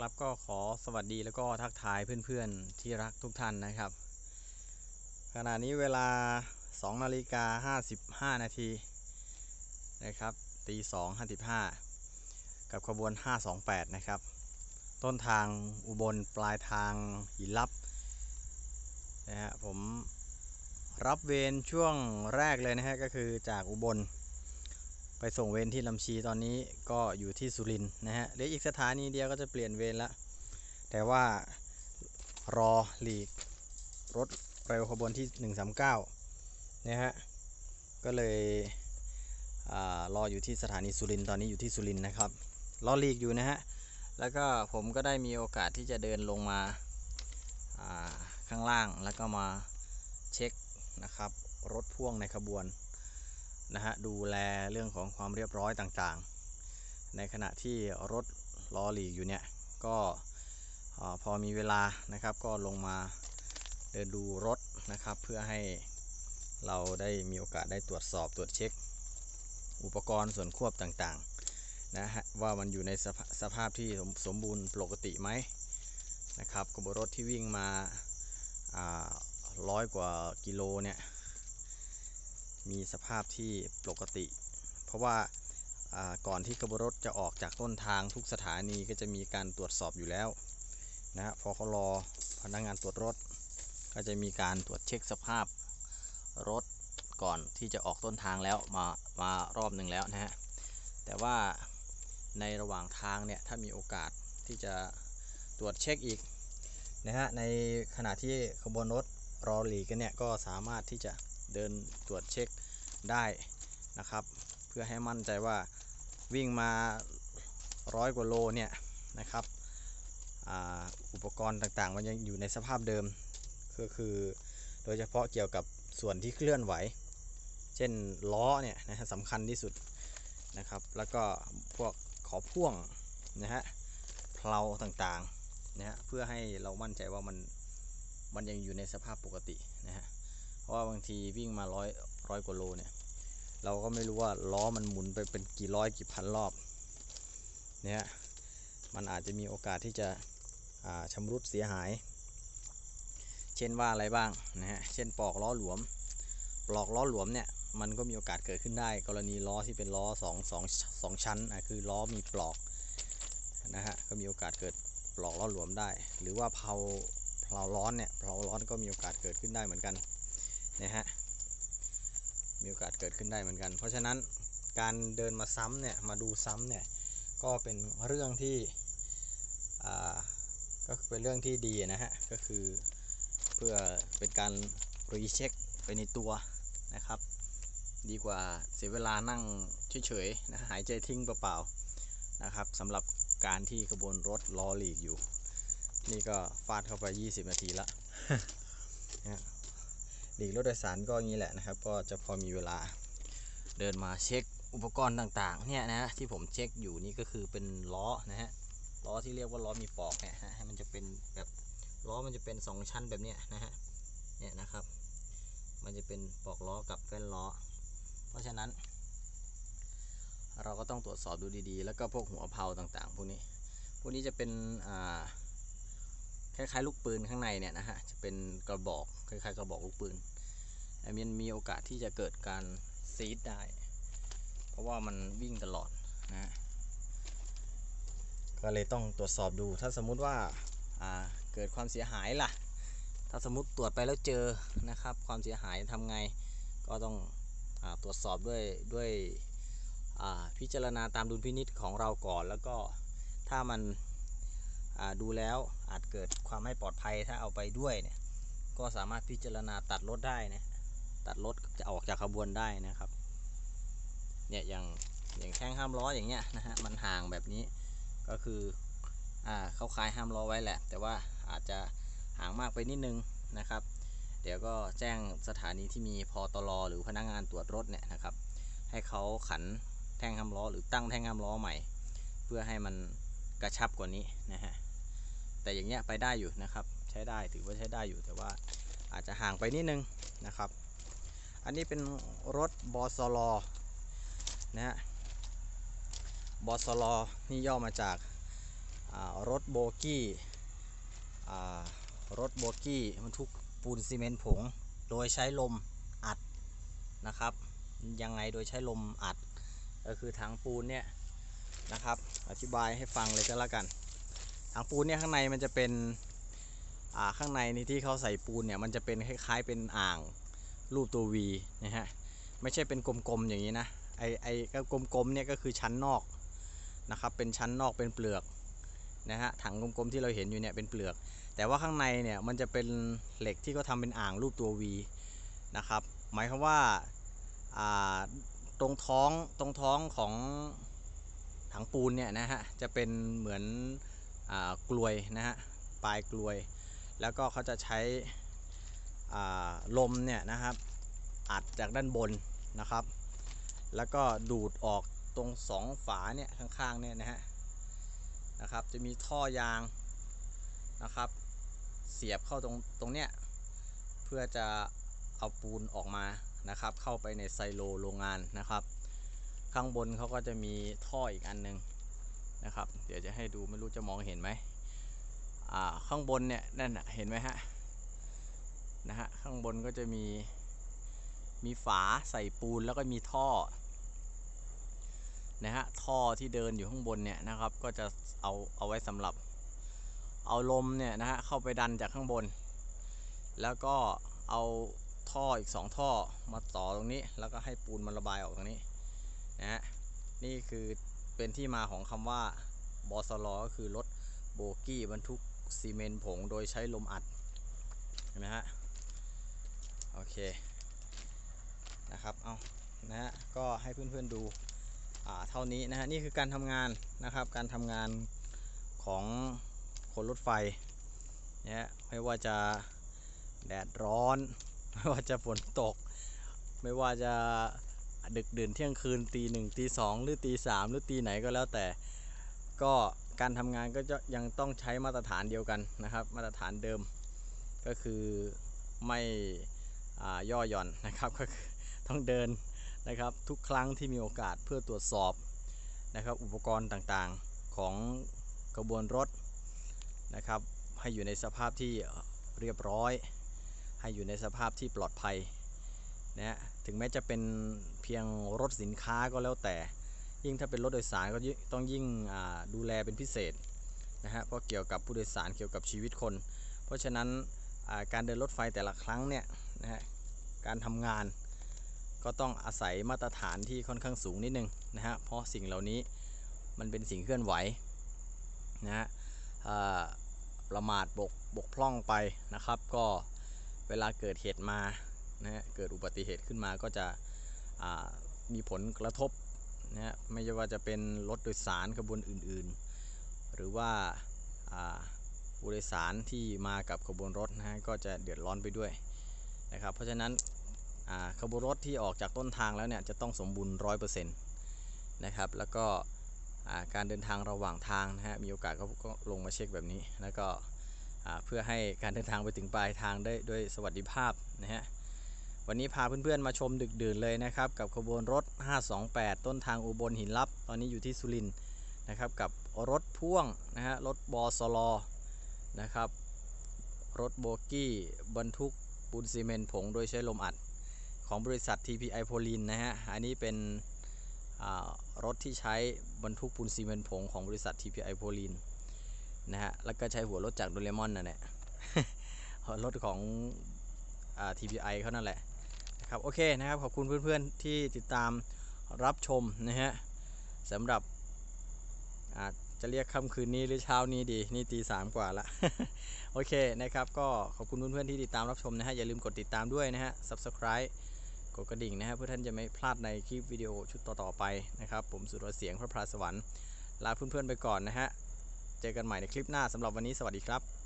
ครับก็ขอสวัสดีแล้วก็ทักทายเพื่อนๆที่รักทุกท่านนะครับ ขณะนี้เวลา 2 นาฬิกา 55 นาทีนะครับตี2 55 กับขบวน 528 นะครับ ต้นทางอุบลปลายทางหินลับนะฮะผมรับเวรช่วงแรกเลยนะฮะก็คือจากอุบล ไปส่งเวรที่ลำชีตอนนี้ก็อยู่ที่สุรินนะฮะเหลืออีกสถานีเดียวก็จะเปลี่ยนเวรละ แต่ว่ารอหลีกรถเร็วขบวนที่ 139นะฮะก็เลยรออยู่ที่สถานีสุรินตอนนี้อยู่ที่สุรินนะครับรอหลีกอยู่นะฮะแล้วก็ผมก็ได้มีโอกาสที่จะเดินลงมาาข้างล่างแล้วก็มาเช็คนะครับรถพ่วงในขบวน นะฮะดูแลเรื่องของความเรียบร้อยต่างๆ ในขณะที่รถรอหลีกอยู่เนี่ยก็พอมีเวลานะครับก็ลงมาเดินดูรถนะครับ เพื่อให้เราได้มีโอกาสได้ตรวจสอบตรวจเช็ค อุปกรณ์ส่วนควบต่างๆนะฮะว่ามันอยู่ในสภาสภาพที่สมบูรณ์ปกติไหมนะครับกบรถที่วิ่งมาร้อยกว่ากิโลเนี่ย มีสภาพที่ปกติ เพราะว่าก่อนที่ขบวนรถจะออกจากต้นทางทุกสถานีก็จะมีการตรวจสอบอยู่แล้วนะฮะพอเขารอพนักงานตรวจรถ ก็จะมีการตรวจเช็คสภาพรถก่อนที่จะออกต้นทางแล้วมามารอบหนึ่งแล้วนะฮะแต่ว่าในระหว่างทางเนี่ยถ้ามีโอกาสที่จะตรวจเช็คอีกนะฮะในขณะที่ขบวนรถรอหลีกกันเนี่ยก็สามารถที่จะ เดินตรวจเช็คได้นะครับ เพื่อให้มั่นใจว่าวิ่งมาร้อยกว่าโลเนี่ยนะครับออุปกรณ์ต่างๆ มันยังอยู่ในสภาพเดิมก็คือโดยเฉพาะเกี่ยวกับส่วนที่เคลื่อนไหว เช่นล้อเนี่ยนะฮะสำคัญที่สุดนะครับ แล้วก็พวกขอพ่วงนะฮะเพลาต่างๆนะฮะเพื่อให้เรามั่นใจว่ามันมันยังอยู่ในสภาพปกตินะฮะ ราะว่าบางทีวิ่งมาร้อยร้อยกว่าโลเนี่ย เราก็ไม่รู้ว่าล้อมันหมุนไปเป็นกี่ร้อยกี่พันรอบ เนี่ยมันอาจจะมีโอกาสที่จะอ่าชำรุดเสียหาย เช่นว่าอะไรบ้างนะฮะ เช่นปลอกล้อหลวม ปลอกล้อหลวมเนี่ย มันก็มีโอกาสเกิดขึ้นได้ กรณีล้อที่เป็นล้อสองสองสองชั้นอะคือล้อมีปลอกนะฮะ ก็มีโอกาสเกิดปลอกล้อหลวมได้ หรือว่าเพลาเพลาร้อนเนี่ย เพลาร้อนก็มีโอกาสเกิดขึ้นได้เหมือนกัน นะฮะมีโอกาสเกิดขึ้นได้เหมือนกัน เพราะฉะนั้นการเดินมาซ้ำเนี่ยมาดูซ้ำเนี่ยก็เป็นเรื่องที่อ่าก็เป็นเรื่องที่ดีนะฮะก็คือเพื่อเป็นการรีเช็คไปในตัวนะครับ ดีกว่าเสียเวลานั่งเฉยๆนะหายใจทิ้งเปล่าๆนะครับสำหรับการที่ขบวนรถรอหลีกอยู่ นี่ก็ฟาดเข้าไป 20 นาทีละ หลีกรถโดยสารก็งี้แหละนะครับ ก็จะพอมีเวลาเดินมาเช็คอุปกรณ์ต่างๆเนี่ยนะที่ผมเช็คอยู่นี่ก็คือเป็นล้อนะฮะล้อที่เรียกว่าล้อมีปลอกเนี่ยฮะมันจะเป็นแบบล้อมันจะเป็น 2 ชั้นแบบเนี้ยนะฮะเนี่ยนะครับ มันจะเป็นปลอกล้อกับแป้นล้อ เพราะฉะนั้น เราก็ต้องตรวจสอบดูดีๆ แล้วก็พวกหัวเพลาต่างๆ พวกนี้ พวกนี้จะเป็นอ่า ล้ายๆลูกปืนข้างในเนี่ยนะฮะจะเป็นกระบอกคล้ายๆกระบอกลูกปืนแต่มันมีโอกาสที่จะเกิดการซีดได้ เพราะว่ามันวิ่งตลอดนะก็เลยต้องตรวจสอบดูถ้าสมมุติว่าาเกิดความเสียหายล่ะ ถ้าสมมติตรวจไปแล้วเจอนะครับ ความเสียหายทำไงก็ต้องอตรวจสอบด้วยด้วยพิจารณาตามดุลพินิษของเราก่อนแล้วก็ถ้ามัน ดูแล้วอาจเกิดความไม่ปลอดภัยถ้าเอาไปด้วยเนี่ยก็สามารถพิจารณาตัดรถได้นะตัดรถจะออกจากขบวนได้นะครับเนี่ยอย่างอย่างแข้งห้ามล้ออย่างเงี้ยนะฮะมันห่างแบบนี้ก็คืออ่าเขาคลายห้ามล้อไว้แหละ แต่ว่าอาจจะห่างมากไปนิดนึงนะครับ เดี๋ยวก็แจ้งสถานีที่มีพอตลหรือพนักงานตรวจรถเนี่ยนะครับ ให้เขาขันแท่งห้ามล้อหรือตั้งแท่งห้ามล้อใหม่ เพื่อให้มันกระชับกว่านี้นะฮะ แต่อย่างเงี้ยไปได้อยู่นะครับ ใช้ได้ถือว่าใช้ได้อยู่แต่ว่าอาจจะห่างไปนิดนึงนะครับ อันนี้เป็นรถบอสลอนะฮะบอสลอนี่ย่อมาจากรถโบกี้รถโบกี้บรรทุกปูนซีเมนต์ผง โดยใช้ลมอัดนะครับ ยังไงโดยใช้ลมอัด ก็คือถังปูนเนี่ยนะครับ อธิบายให้ฟังเลยก็แล้วกัน ถังปูนเนี่ยข้างในมันจะเป็นอ่าข้างในนี่ที่เขาใส่ปูนเนี่ยมันจะเป็นคล้ายๆเป็นอ่างรูปตัว V นะฮะไม่ใช่เป็นกลมๆอย่างนี้นะไอไอก็กลมๆเนี่ยก็คือชั้นนอกนะครับเป็นชั้นนอกเป็นเปลือกนะฮะถังกลมๆที่เราเห็นอยู่เนี่ยเป็นเปลือก แต่ว่าข้างในเนี่ยมันจะเป็นเหล็กที่เขาทำเป็นอ่างรูปตัว V นะครับหมายความว่าอ่าตรงท้องตรงท้องของถังปูนเนี่ยนะฮะจะเป็นเหมือน กลวยนะฮะปลายกลวย แล้วก็เขาจะใช้ลมเนี่ยนะครับอัดจากด้านบนนะครับ แล้วก็ดูดออกตรงสองฝาเนี่ยข้างๆเนี่ยนะฮะนะครับจะมีท่อยางนะครับ เสียบเข้าตรงตรงเนี้ยเพื่อจะเอาปูนออกมานะครับ เข้าไปในไซโลโรงงานนะครับ ข้างบนเขาก็จะมีท่ออีกอันหนึง นะครับ เดี๋ยวจะให้ดูไม่รู้จะมองเห็นไหมอ่าข้างบนเนี่ยนั่นเห็นไหมฮะนะฮะข้างบนก็จะมีมีฝาใส่ปูนแล้วก็มีท่อนะฮะท่อที่เดินอยู่ข้างบนเนี่ยนะครับก็จะเอาเอาไว้สำหรับเอาลมเนี่ยนะฮะเข้าไปดันจากข้างบน แล้วก็เอาท่ออีก 2 ท่อมาต่อตรงนี้ แล้วก็ให้ปูนมันระบายออกตรงนี้นะฮะนี่คือ เป็นที่มาของคำว่าบอสลอก็คือรถโบกี้บรรทุกซีเมนต์ผงโดยใช้ลมอัดเห็นไหมฮะโอเคนะครับเอานะฮะก็ให้เพื่อนๆดูอ่าเท่านี้นะฮะนี่คือการทำงานนะครับการทำงานของคนรถไฟเนี่ยไม่ว่าจะแดดร้อน ไม่ว่าจะฝนตก ไม่ว่าจะ ดึกดื่นเที่ยงคืนตีหนึ่งตีสองหรือตีสามหรือตีไหนก็แล้วแต่ ก็การทำงานก็จะยังต้องใช้มาตรฐานเดียวกันนะครับ มาตรฐานเดิมก็คือไม่ย่อหย่อนนะครับก็คือต้องเดินนะครับทุกครั้งที่มีโอกาสเพื่อตรวจสอบนะครับอุปกรณ์ต่างๆของกระบวนรถนะครับให้อยู่ในสภาพที่เรียบร้อย ให้อยู่ในสภาพที่ปลอดภัย นะฮะถึงแม้จะเป็นเพียงรถสินค้าก็แล้วแต่ ยิ่งถ้าเป็นรถโดยสารก็ต้องยิ่งดูแลเป็นพิเศษนะฮะเพราะเกี่ยวกับผู้โดยสารเกี่ยวกับชีวิตคน เพราะฉะนั้นการเดินรถไฟแต่ละครั้งเนี่ยนะฮะการทำงานก็ต้องอาศัยมาตรฐานที่ค่อนข้างสูงนิดนึงนะฮะเพราะสิ่งเหล่านี้มันเป็นสิ่งเคลื่อนไหวนะฮะประมาทบกบกพร่องไปนะครับ ก็เวลาเกิดเหตุมานะฮะ อุบัติเหตุขึ้นมาก็จะมีผลกระทบนะฮะไม่ว่าจะเป็นรถโดยสารขบวนอื่นๆ หรือว่าอ่าผู้โดยสารที่มากับขบวนรถนะฮะก็จะเดือดร้อนไปด้วยนะครับ เพราะฉะนั้นขบวนรถที่ออกจากต้นทางแล้วเนี่ยจะต้องสมบูรณ์ร้อยเปอร์เซ็นต์นะครับ แล้วก็การเดินทางระหว่างทางนะฮะมีโอกาสก็ลงมาเช็คแบบนี้ แล้วก็เพื่อให้การเดินทางไปถึงปลายทางได้ด้วยสวัสดิภาพนะฮะ วันนี้พาเพื่อนๆมาชมดึกดื่นเลยนะครับ กับขบวนรถ 528 ต้นทางอุบลหินลับ ตอนนี้อยู่ที่สุรินทร์นะครับ กับรถพ่วงนะฮะรถบอสลอนะครับ รถโบกี้บรรทุกปูนซีเมนต์ผงโดยใช้ลมอัด ของบริษัท TPI โพลินนะฮะอันนี้เป็นรถที่ใช้บรรทุกปูนซีเมนต์ผงของบริษัท TPI โพลินนะฮะแล้วก็ใช้หัวรถจากโดเรมอนนั่นแหละรถของอ TPI เขานั่นแหละ ครับโอเคนะครับขอบคุณเพื่อนๆที่ติดตามรับชมนะฮะสำหรับอาจจะเรียกค่ำคืนนี้หรือเช้านี้ดี นี่ตีสามกว่าละโอเคนะครับ ก็ขอบคุณเพื่อนๆที่ติดตามรับชมนะฮะอย่าลืมกดติดตามด้วยนะฮะ subscribe กดกระดิ่งนะฮะเพื่อท่านจะไม่พลาดในคลิปวิดีโอชุดต่อๆไปนะครับ ผมสุรเสียงพระพราสวรรค์ลาเพื่อนๆไปก่อนนะฮะ เจอกันใหม่ในคลิปหน้าสำหรับวันนี้สวัสดีครับ